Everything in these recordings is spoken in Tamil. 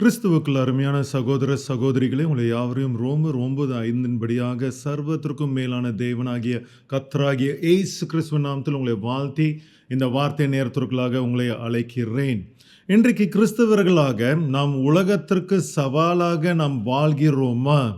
கிறிஸ்துவுக்குள் அருமையான சகோதர சகோதரிகளே உங்களை யாவரையும் ரோம ரொம்ப ஐந்தின்படியாக சர்வத்திற்கும் மேலான தேவனாகிய கத்தராகிய ஏசு கிறிஸ்துவ நாமத்தில் உங்களை வாழ்த்தி இந்த வார்த்தை நேரத்திற்குள்ளாக உங்களை அழைக்கிறேன். இன்றைக்கு கிறிஸ்தவர்களாக நாம் உலகத்திற்கு சவாலாக நாம் வாழ்கிறோமா?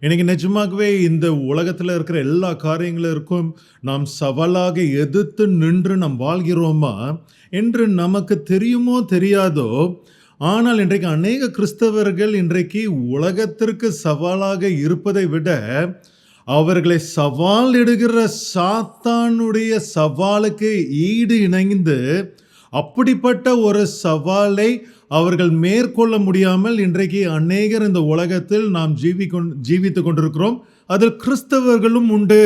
இன்றைக்கி நிஜமாகவே இந்த உலகத்தில் இருக்கிற எல்லா காரியங்களுக்கும் நாம் சவாலாக எதிர்த்து நின்று நாம் வாழ்கிறோமா? என்று நமக்கு தெரியுமோ தெரியாதோ ஆனால் இன்றைக்கு அநேக கிறிஸ்தவர்கள் இன்றைக்கு உலகத்திற்கு சவாலாக இருப்பதை விட அவர்களை சவால் இடுகிற சாத்தானுடைய சவாலுக்கு ஈடு இணைந்து அப்படிப்பட்ட ஒரு சவாலை அவர்கள் மேற்கொள்ள முடியாமல் இன்றைக்கு அநேகர் இந்த உலகத்தில் நாம் ஜீவிக்கொண் ஜீவித்து கொண்டிருக்கிறோம். அதில் கிறிஸ்தவர்களும் உண்டு.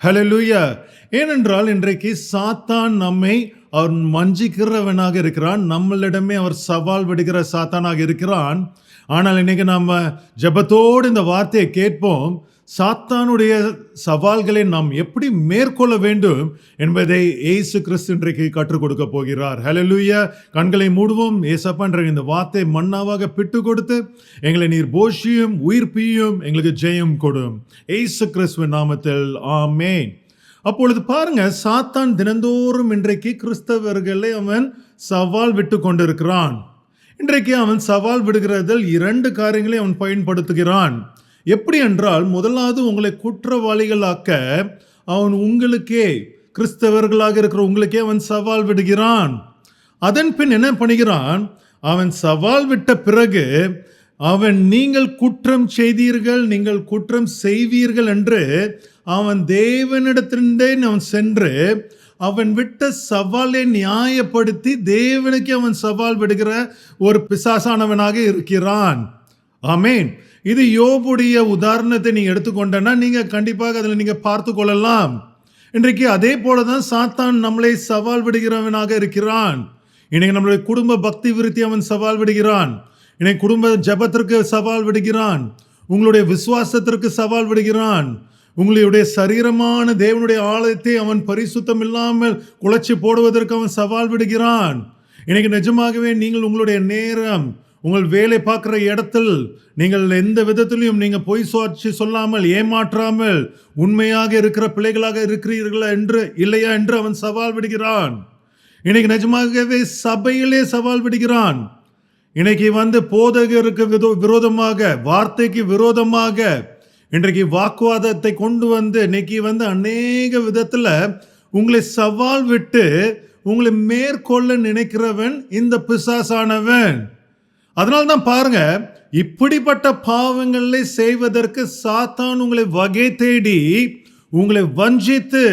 ஹalleluya ஏனென்றால் இன்றைக்கு சாத்தான் நம்மை அவர் வஞ்சிக்கிறவனாக இருக்கிறான். நம்மளிடமே அவர் சவால் விடுகிற சாத்தானாக இருக்கிறான். ஆனால் இன்னைக்கு நம்ம ஜெபத்தோடு இந்த வார்த்தையை கேட்போம். சாத்தானுடைய சவால்களை நாம் எப்படி மேற்கொள்ள வேண்டும் என்பதை ஏசு கிறிஸ்து இன்றைக்கு கற்றுக் கொடுக்க போகிறார். ஹலலூய கண்களை மூடுவோம். ஏசப்பன்ற இந்த வார்த்தை மன்னாவாக பிட்டு கொடுத்து எங்களை நீர் போஷியும் உயிர்ப்பியும் எங்களுக்கு ஜெயம் கொடும். ஏசு கிறிஸ்துவின் நாமத்தில். ஆமேன். அப்பொழுது பாருங்க சாத்தான் தினந்தோறும் இன்றைக்கு கிறிஸ்தவர்களை அவன் சவால் விட்டு கொண்டிருக்கிறான். இன்றைக்கு அவன் சவால் விடுகிறதில் இரண்டு காரியங்களை அவன் பயன்படுத்துகிறான். எப்படி என்றால் முதலாவது உங்களை குற்றவாளிகளாக்க அவன் உங்களுக்கே கிறிஸ்தவர்களாக இருக்கிற உங்களுக்கே அவன் சவால் விடுகிறான். அதன் பின் என்ன பண்ணுகிறான்? அவன் சவால் விட்ட பிறகு அவன் நீங்கள் குற்றம் செய்தீர்கள் நீங்கள் குற்றம் செய்வீர்கள் என்று அவன் தேவனிடத்திலிருந்தே அவன் சென்று அவன் விட்ட சவாலை நியாயப்படுத்தி தேவனுக்கு அவன் சவால் விடுகிற ஒரு பிசாசானவனாக இருக்கிறான். ஆமேன். இது யோபுடைய உதாரணத்தை நீங்கள் எடுத்துக்கொண்டனா நீங்கள் கண்டிப்பாக அதில் நீங்கள் பார்த்து கொள்ளலாம் இன்றைக்கு அதே போல தான் சாத்தான் நம்மளை சவால் விடுகிறவனாக இருக்கிறான். இன்னைக்கு நம்மளுடைய குடும்ப பக்தி விருத்தி அவன் சவால் விடுகிறான். இன்னைக்கு குடும்ப ஜபத்திற்கு சவால் விடுகிறான். உங்களுடைய விசுவாசத்திற்கு சவால் விடுகிறான். உங்களுடைய சரீரமான தேவனுடைய ஆலயத்தை அவன் பரிசுத்தம் இல்லாமல் குலைச்சி போடுவதற்கு அவன் சவால் விடுகிறான். இன்னைக்கு நிஜமாகவே நீங்கள் உங்களுடைய நேரம் உங்கள் வேலை பார்க்குற இடத்தில் நீங்கள் எந்த விதத்திலையும் நீங்கள் பொய் சுவாட்சி சொல்லாமல் ஏமாற்றாமல் உண்மையாக இருக்கிற பிள்ளைகளாக இருக்கிறீர்களா என்று இல்லையா என்று அவன் சவால் விடுகிறான். இன்னைக்கு நிஜமாகவே சபையிலே சவால் விடுகிறான். இன்னைக்கு வந்து போதகருக்கு விதோ- விரோதமாக வார்த்தைக்கு விரோதமாக இன்றைக்கு வாக்குவாதத்தை கொண்டு வந்து இன்னைக்கு வந்து அநேக விதத்தில் உங்களை சவால் விட்டு உங்களை மேற்கொள்ள நினைக்கிறவன் இந்த பிசாசானவன். அதனால தான் பாருங்க இப்படிப்பட்ட பாவங்களை செய்வதற்கு சாத்தான் உங்களை வகை தேடி உங்களை வஞ்சித்து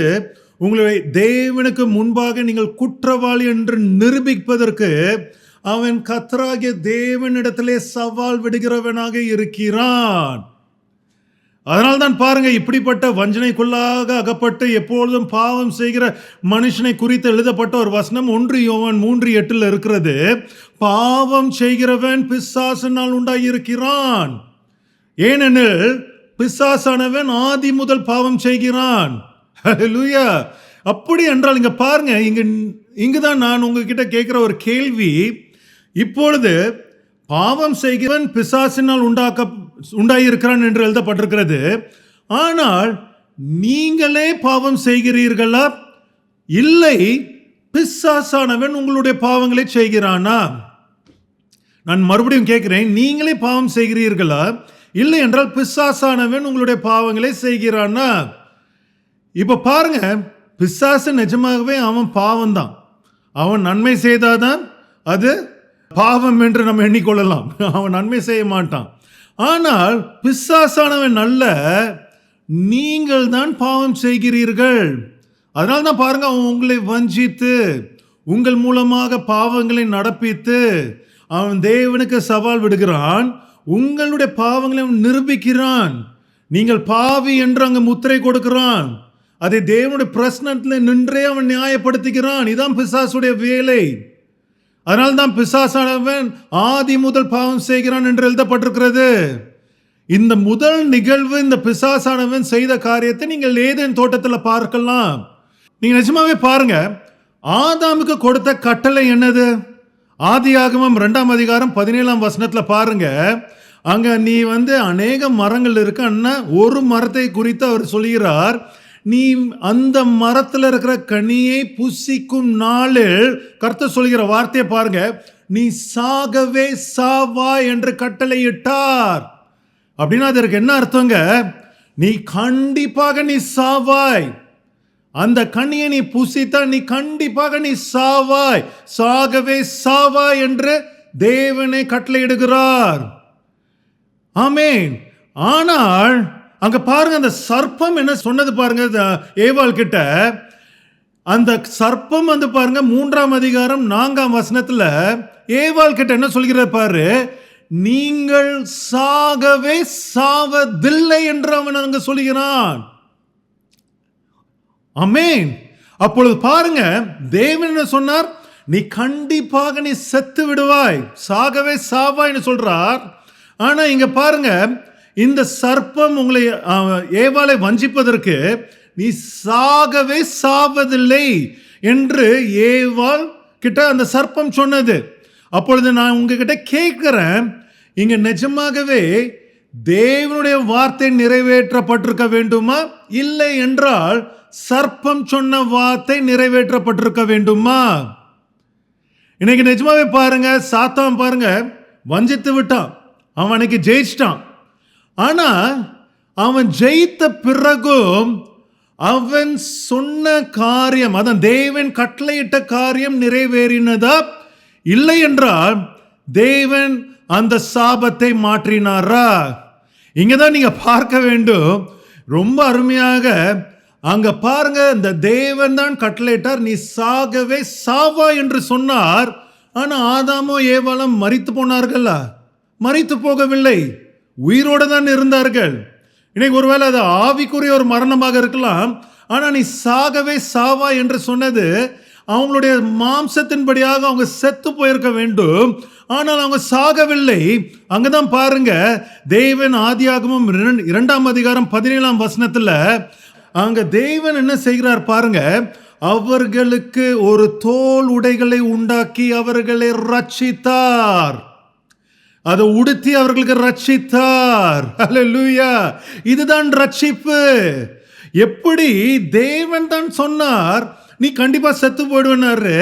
உங்களை தேவனுக்கு முன்பாக நீங்கள் குற்றவாளி என்று நிரூபிப்பதற்கு அவன் கத்தராகிய தேவனிடத்திலே சவால் விடுகிறவனாக இருக்கிறான். அதனால் தான் பாருங்க இப்படிப்பட்ட வஞ்சனைக்குள்ளாக அகப்பட்டு எப்பொழுதும் பாவம் செய்கிற மனுஷனை குறித்து எழுதப்பட்ட ஒரு வசனம் ஒன்று யோவன் மூன்று எட்டில் இருக்கிறது. பாவம் செய்கிறவன் பிசாசினால் உண்டாகியிருக்கிறான் ஏனெனில் பிசாசானவன் ஆதி முதல் பாவம் செய்கிறான். ஹalleluya அப்படி என்றால் இங்க பாருங்க இங்க இங்குதான் நான் உங்ககிட்ட கேட்கிற ஒரு கேள்வி. இப்பொழுது பாவம் செய்கிறவன் பிசாசினால் உண்டாக்க உண்டாயிருக்கிறான் என்று எழுதப்பட்டிருக்கிறது. ஆனால் நீங்களே பாவம் செய்கிறீர்களா? இல்லை பிசாசானவன் உங்களுடைய பாவங்களை செய்கிறானா? நான் மறுபடியும் கேட்கிறேன் நீங்களே பாவம் செய்கிறீர்களா? இல்லை என்றால் பிசாசானவன் உங்களுடைய பாவங்களை செய்கிறானா? இப்ப பாருங்க பிசாசு நிஜமாகவே அவன் பாவம் தான் அவன் நன்மை செய்தாதான் அது பாவம் என்று நம்ம எண்ணிக்கொள்ளலாம். அவன் நன்மை செய்ய மாட்டான். ஆனால் பிசாசானவன் அல்ல நீங்கள் தான் பாவம் செய்கிறீர்கள். அதனால தான் பாருங்க அவன் உங்களை வஞ்சித்து உங்கள் மூலமாக பாவங்களை நடப்பித்து அவன் தேவனுக்கு சவால் விடுகிறான் உங்களுடைய பாவங்களை அவன் நிரூபிக்கிறான். நீங்கள் பாவி என்று அங்கே முத்திரை கொடுக்கிறான். அதை தேவனுடைய பிரசனத்தில் நின்றே அவன் நியாயப்படுத்துகிறான். இதான் பிசாசுடைய வேலை. அதனால்தான் பிசாசானவன் ஆதி முதல் பாவம் செய்கிறான் என்று எழுதப்பட்டிருக்கிறது. இந்த முதல் நிகழ்வு இந்த பிசாசானவன் செய்த காரியத்தை நீங்கள் ஏதேன் தோட்டத்தில் பார்க்கலாம். நீங்க நிஜமாவே பாருங்க ஆதாமுக்கு கொடுத்த கட்டளை என்னது? ஆதி ஆகமம் ரெண்டாம் அதிகாரம் பதினேழாம் வசனத்தில் பாருங்க அங்க நீ வந்து அநேக மரங்கள் இருக்கு ஒரு மரத்தை குறித்து அவர் சொல்கிறார் நீ அந்த மரத்தில் இருக்கிற கனியை புசிக்கும் நாளில் கர்த்த சொல்கிற வார்த்தையை பாருங்க. நீ சாகவே சாவா என்று கட்டளையிட்டார். அப்படின்னா அதற்கு என்ன அர்த்தங்க? நீ கண்டிப்பாக நீ சாவாய். அந்த கண்ணியை நீ புசித்தா நீ கண்டிப்பாக நீ சாவாய். சாகவே சாவாய் என்று தேவனை கட்டளையிடுகிறார். ஆமேன். ஆனால் அங்க பாருங்க அந்த சர்ப்பம் என்ன சொன்னது பாருங்க ஏவாள் கிட்ட. அந்த சர்ப்பம் வந்து பாருங்க மூன்றாம் அதிகாரம் நான்காம் வசனத்துல ஏவாள் கிட்ட என்ன சொல்கிறது பாரு நீங்கள் சாகவே சாவதில்லை என்று அவன் அங்க சொல்கிறான். அமேன் அப்பொழுது பாருங்க தேவன் என்ன சொன்னார் நீ கண்டிப்பாக நீ செத்து விடுவாய் சாகவே சாவாய்னு சொல்றார். ஆனா இங்க பாருங்க இந்த சர்ப்பம் உங்களை ஏவாளை வஞ்சிப்பதற்கு நீ சாகவே சாவதில்லை என்று ஏவாள் கிட்ட அந்த சர்ப்பம் சொன்னது. அப்பொழுது நான் உங்ககிட்ட கேட்குறேன் இங்க நிஜமாகவே தேவனுடைய வார்த்தை நிறைவேற்றப்பட்டிருக்க வேண்டுமா? இல்லை என்றால் சர்ப்பம் சொன்ன வார்த்தை நிறைவேற்றப்பட்டிருக்க வேண்டுமா? இன்னைக்கு நிஜமாவே பாருங்க சாத்தான் பாருங்க வஞ்சித்து விட்டான். அவன் அன்னைக்கு ஜெயிச்சிட்டான். ஆனால் அவன் ஜெயித்த பிறகும் அவன் சொன்ன காரியம் அதான் தேவன் கட்டளையிட்ட காரியம் நிறைவேறினதா? இல்லை என்றால் தேவன் அந்த சாபத்தை மாற்றினாரா? இங்கே தான் நீங்கள் பார்க்க வேண்டும். ரொம்ப அருமையாக அங்கே பாருங்க இந்த தேவன் தான் கட்டளையிட்டார் நீ சாகவே சாவா என்று சொன்னார். ஆனால் ஆதாமோ ஏவாளும் மறித்து போனார்களா? மறித்து போகவில்லை. உயிரோடு தான் இருந்தார்கள். இன்னைக்கு ஒருவேளை அது ஆவிக்குரிய ஒரு மரணமாக இருக்கலாம். ஆனால் நீ சாகவே சாவா என்று சொன்னது அவங்களுடைய மாம்சத்தின்படியாக அவங்க செத்து போயிருக்க வேண்டும். ஆனால் அவங்க சாகவில்லை. அங்கே தான் பாருங்க தேவன் ஆதியாகமும் இரண்டாம் அதிகாரம் பதினேழாம் வசனத்தில் அங்கே தேவன் என்ன செய்கிறார் பாருங்க அவர்களுக்கு ஒரு தோல் உடைகளை உண்டாக்கி அவர்களை ரட்சித்தார். அதை உடுத்தி அவர்களுக்கு ரட்சித்தார். அல்லேலூயா இதுதான் ரட்சிப்பு. எப்படி தேவன் தான் சொன்னார் நீ கண்டிப்பா செத்து போயிடுவேனாரு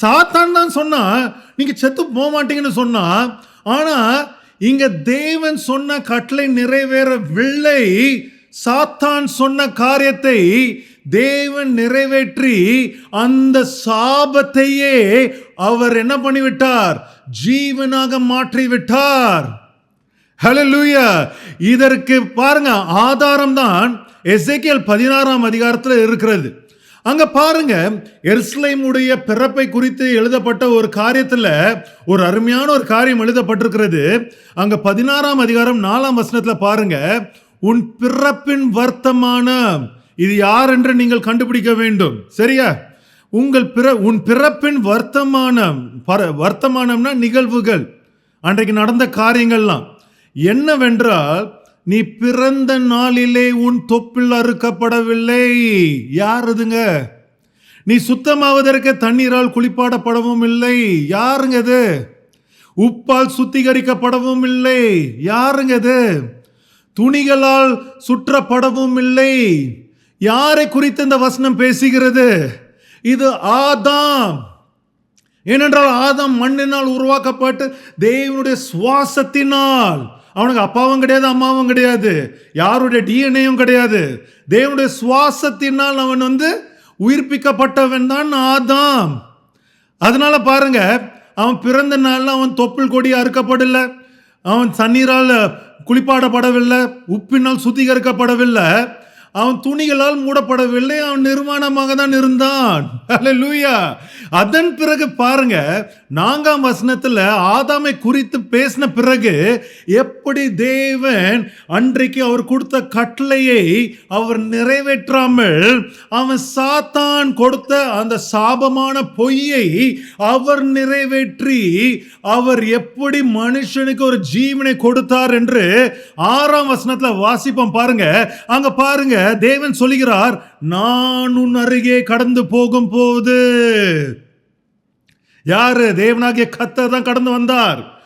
சாத்தான் தான் சொன்னா நீங்க செத்து போக மாட்டீங்கன்னு சொன்னா. ஆனா இங்க தேவன் சொன்ன கட்டளை நிறைவேறவில்லை சாத்தான் சொன்ன காரியத்தை தேவன் நிறைவேற்றி அந்த சாபத்தையே அவர் என்ன பண்ணிவிட்டார்? ஜீவனாக மாற்றிவிட்டார். ஹலோ லூயா இதற்கு பாருங்க ஆதாரம் தான் எசேக்கியல் பதினாறாம் அதிகாரத்தில் இருக்கிறது. அங்க பாருங்க எருசலேமுடைய பிறப்பை குறித்து எழுதப்பட்ட ஒரு காரியத்துல ஒரு அருமையான ஒரு காரியம் எழுதப்பட்டிருக்கிறது. அங்க பதினாறாம் அதிகாரம் நாலாம் வசனத்துல பாருங்க உன் பிறப்பின் வர்த்தமானம். இது யார் என்று நீங்கள் கண்டுபிடிக்க வேண்டும். சரியா? உங்கள் பிற உன் பிறப்பின் வர்த்தமானம் பர- வர்த்தமானம்னா நிகழ்வுகள். அன்றைக்கு நடந்த காரியங்கள்லாம். என்னவென்றால் நீ பிறந்த நாளிலே உன் தொப்பில் அறுக்கப்படவில்லை. யார் இதுங்க நீ சுத்தமாவதற்கு தண்ணீரால் குளிப்பாடப்படவும் இல்லை. யாருங்க அது உப்பால் சுத்திகரிக்கப்படவும் இல்லை. யாருங்க அது துணிகளால் சுற்றப்படவும் இல்லை. யாரை குறித்து இந்த வசனம் பேசுகிறது? இது ஆதாம். ஏனென்றால் ஆதாம் மண்ணினால் உருவாக்கப்பட்டு தேவனுடைய சுவாசத்தினால். அவனுக்கு அப்பாவும் கிடையாது அம்மாவும் கிடையாது. யாருடைய டிஎன்ஏயும் கிடையாது. தேவனுடைய சுவாசத்தினால் அவன் வந்து உயிர்ப்பிக்கப்பட்டவன் தான் ஆதாம். அதனால பாருங்க அவன் பிறந்த நாளில் அவன் தொப்புள் கொடி அறுக்கப்படலை. அவன் தண்ணீரால் குளிப்பாடப்படவில்லை உப்பினால் சுத்திகரிக்கப்படவில்லை. அவன் துணிகளால் மூடப்படவில்லை அவன் நிர்மாணமாக தான் இருந்தான். அல்லேலூயா அதன் பிறகு பாருங்க நான்காம் வசனத்துல ஆதாமை குறித்து பேசின பிறகு எப்படி தேவன் அன்றைக்கு அவர் கொடுத்த கட்டளையை அவர் நிறைவேற்றாமல் அவன் சாத்தான் கொடுத்த அந்த சாபமான பொய்யை அவர் நிறைவேற்றி அவர் எப்படி மனுஷனுக்கு ஒரு ஜீவனை கொடுத்தார் என்று ஆறாம் வசனத்துல வாசிப்போம் பாருங்க. அங்க பாருங்க தேவன் சொல்லுகிறார் நான் உன் அருகே கடந்து போகும் போது. யாரு? தேவனாகிய கத்தர் தான் கடந்து வந்தார்.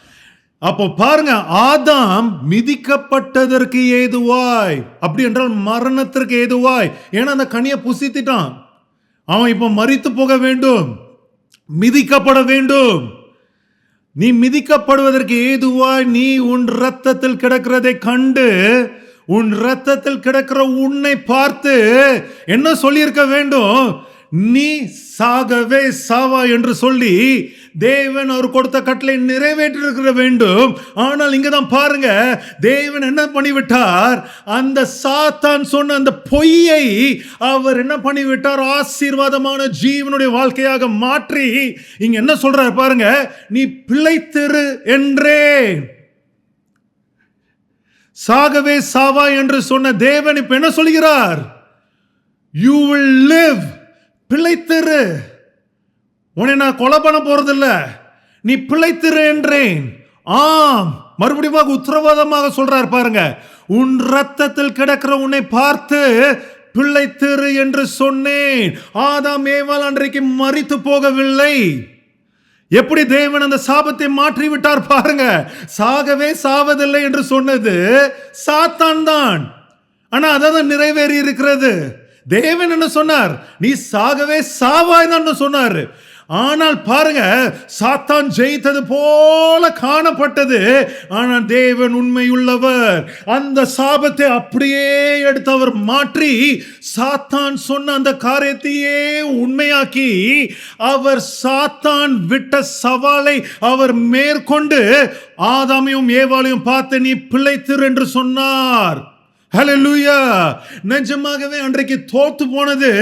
அப்போ பாருங்க ஆதாம் மிதிக்கப்பட்டதற்கு ஏதுவாய்? அப்படி என்றால் மரணத்திற்கு ஏதுவாய்? ஏன்னா அந்த கனியை புசித்திட்டான். அவன் இப்போ மறித்து போக வேண்டும். மிதிக்கப்பட வேண்டும். நீ மிதிக்கப்படுவதற்கு ஏதுவாய்? நீ உன் ரத்தத்தில் கிடக்கிறதை கண்டு உன் ரத்தத்தில் கிடக்கிற உன்னை பார்த்து என்ன சொல்லியிருக்க வேண்டும்? நீ சாகவே சாவா என்று சொல்லி தேவன் அவர் கொடுத்த கட்டளை நிறைவேற்றிருக்கிற வேண்டும். ஆனால் இங்கே தான் பாருங்க தேவன் என்ன பண்ணிவிட்டார்? அந்த சாத்தான் சொன்ன அந்த பொய்யை அவர் என்ன பண்ணிவிட்டார்? ஆசீர்வாதமான ஜீவனுடைய வாழ்க்கையாக மாற்றி இங்க என்ன சொல்றார் பாருங்க நீ பிழைத்திரு என்றேன். சாகவே சாவா என்று சொன்ன தேவன் இப்ப என்ன சொல்கிறார்? யூ வில் லிவ் பிழைத்திரு. உன்னை நான் கொலை பண்ண போறதில்ல. நீ பிழைத்திரு என்றேன். ஆம். மறுபடியும் உத்தரவாதமாக சொல்றார் பாருங்க. உன் ரத்தத்தில் கிடக்கிற உன்னை பார்த்து பிழைத்திரு என்று சொன்னேன். ஆதாம் ஏவால் அன்றைக்கு மறித்து போகவில்லை. எப்படி தேவன் அந்த சாபத்தை மாற்றி விட்டார் பாருங்க. சாகவே சாவதில்லை என்று சொன்னது சாத்தான் தான். ஆனா அதான் நிறைவேறி இருக்கிறது. தேவன் என்ன சொன்னார்? நீ சாகவே சாவாய் தான் சொன்னார். ஆனால் பாருங்க சாத்தான் ஜெயித்தது போல காணப்பட்டது. ஆனால் தேவன் உண்மையுள்ளவர். அந்த சாபத்தை அப்படியே எடுத்தவர் மாற்றி சாத்தான் சொன்ன அந்த காரியத்தையே உண்மையாக்கி அவர் சாத்தான் விட்ட சவாலை அவர் மேற்கொண்டு ஆதாமையும் ஏவாளையும் பார்த்து நீ பிழைத்திரு என்று சொன்னார். ஹalleluya நிஜமாகவே அன்றைக்கு தோத்து போனது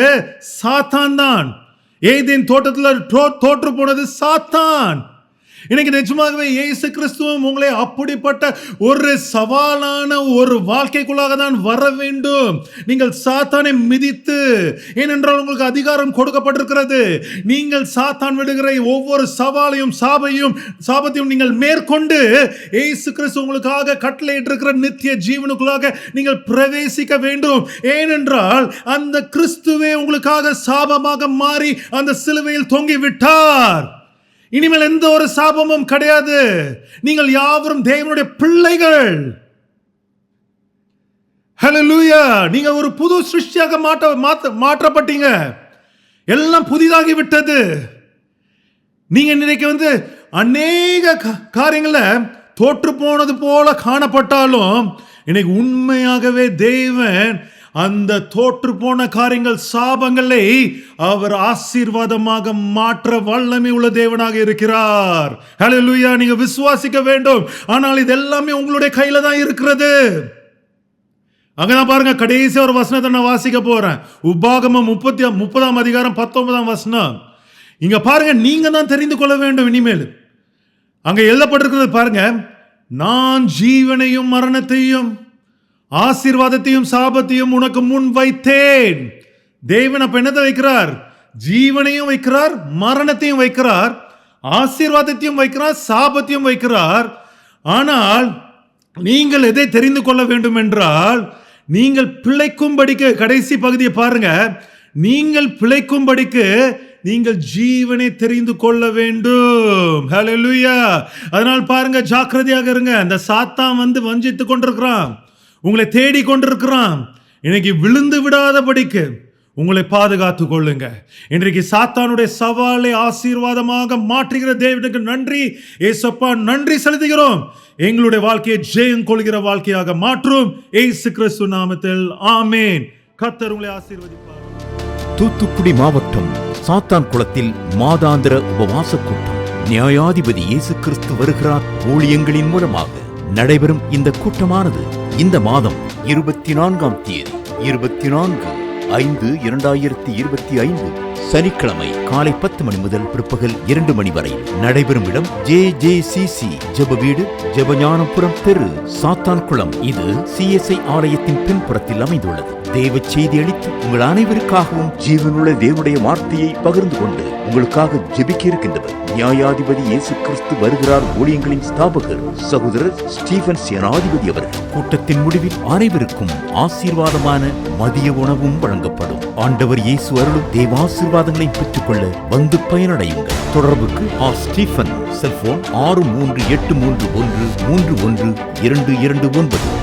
சாத்தான் தான். ஏதேன் தோட்டத்தில் தோற்று போனது சாத்தான். இன்னைக்கு நிஜமாகவே இயேசு கிறிஸ்துவும் உங்களை அப்படிப்பட்ட ஒரு சவாலான ஒரு வாழ்க்கைக்குள்ளாக தான் வர வேண்டும். நீங்கள் சாத்தானை மிதித்து ஏனென்றால் உங்களுக்கு அதிகாரம் கொடுக்கப்பட்டிருக்கிறது. நீங்கள் சாத்தான் விடுகிற ஒவ்வொரு சவாலையும் சாபையும் சாபத்தையும் நீங்கள் மேற்கொண்டு இயேசு கிறிஸ்து உங்களுக்காக கட்டளையிட்டிருக்கிற நித்திய ஜீவனுக்குள்ளாக நீங்கள் பிரவேசிக்க வேண்டும். ஏனென்றால் அந்த கிறிஸ்துவே உங்களுக்காக சாபமாக மாறி அந்த சிலுவையில் தொங்கி விட்டார் இனிமேல் எந்த ஒரு சாபமும் கிடையாது. நீங்கள் யாவரும் தேவனுடைய பிள்ளைகள். ஹலோ லூயா நீங்க ஒரு புது சிருஷ்டியாக மாற்ற மாத்த மாற்றப்பட்டீங்க. எல்லாம் புதிதாகி விட்டது. நீங்க இன்னைக்கு வந்து அநேக காரியங்களை தோற்று போனது போல காணப்பட்டாலும் இன்னைக்கு உண்மையாகவே தேவன் அந்த தோற்று போன காரியங்கள் சாபங்களை அவர் ஆசீர்வாதமாக மாற்ற வல்லமை உள்ள தேவனாக இருக்கிறார். ஹalleluya நீங்க விசுவாசிக்க வேண்டும். ஆனால் இது எல்லாமே உங்களுடைய கையில தான் இருக்கிறது. அங்கதான் பாருங்க கடைசி ஒரு வசனத்தை நான் வாசிக்க போறேன். உபாகமம் முப்பத்தி முப்பதாம் அதிகாரம் பத்தொன்பதாம் வசனம். இங்க பாருங்க நீங்க தான் தெரிந்து கொள்ள வேண்டும் இனிமேல். அங்க எழுதப்பட்டிருக்கிறது பாருங்க நான் ஜீவனையும் மரணத்தையும் ஆசீர்வாதத்தையும் சாபத்தையும் உனக்கு முன் வைத்தேன். தேவன் அப்ப என்னத்தை வைக்கிறார்? ஜீவனையும் வைக்கிறார் மரணத்தையும் வைக்கிறார் ஆசீர்வாதத்தையும் வைக்கிறார் சாபத்தையும் வைக்கிறார். ஆனால் நீங்கள் எதை தெரிந்து கொள்ள வேண்டும் என்றால் நீங்கள் பிழைக்கும்படிக்கு கடைசி பகுதியை பாருங்க. நீங்கள் பிழைக்கும்படிக்கு நீங்கள் ஜீவனை தெரிந்து கொள்ள வேண்டும். ஹalleluya அதனால் பாருங்க ஜாக்கிரதையாக இருங்க. அந்த சாத்தான் வந்து வஞ்சித்து கொண்டிருக்கிறான். உங்களை தேடி கொண்டிருக்கிறான். இன்னைக்கு விழுந்து விடாதபடிக்கு உங்களை பாதுகாத்து கொள்ளுங்க. இன்றைக்கு சாத்தானுடைய சவாலை ஆசீர்வாதமாக மாற்றுகிற தேவனுக்கு நன்றி. ஏசப்பா நன்றி செலுத்துகிறோம். எங்களுடைய வாழ்க்கையை ஜெயம் கொள்கிற வாழ்க்கையாக மாற்றும். ஏசு கிறிஸ்து நாமத்தில். ஆமேன். கத்தர் உங்களை ஆசீர்வதிப்பார். தூத்துக்குடி மாவட்டம் சாத்தான் குளத்தில் மாதாந்திர உபவாச கூட்டம். நியாயாதிபதி இயேசு கிறிஸ்து வருகிறார் ஊழியங்களின் மூலமாக. நடைபெறும் இந்த கூட்டமானது இந்த மாதம் இருபத்தி நான்காம் தேதி இருபத்தி நான்கு ஐந்து இரண்டாயிரத்தி இருபத்தி ஐந்து சனிக்கிழமை காலை பத்து மணி முதல் பிற்பகல் இரண்டு மணி வரை நடைபெறும் இடம் ஜே ஜே சி சி ஜெப வீடு ஜெபஞானபுரம் தெரு சாத்தான் குளம் இது சிஎஸ்ஐ ஆலயத்தின் பின்புறத்தில் அமைந்துள்ளது. தேவ செய்தி அளித்து உங்கள் அனைவருக்காகவும் ஜீவனுள்ள தேவனுடைய வார்த்தையை பகிர்ந்து கொண்டு உங்களுக்காக ஜெபிக்க இருக்கின்றவர் நியாயாதிபதி இயேசு கிறிஸ்து வருகிறார் ஊழியங்களின் ஸ்தாபகர் சகோதரர் ஸ்டீபன் சேனாதிபதி அவர்கள். கூட்டத்தின் முடிவில் அனைவருக்கும் ஆசீர்வாதமான மதிய உணவும் வழங்கப்படும். ஆண்டவர் இயேசு அருளும் தேவாசீர்வாதங்களை பெற்றுக்கொள்ள வந்து பயனடையுங்கள். தொடர்புக்கு ஆ ஸ்டீபன் செல்போன் ஆறு மூன்று எட்டு மூன்று ஒன்று மூன்று ஒன்று இரண்டு இரண்டு ஒன்பது.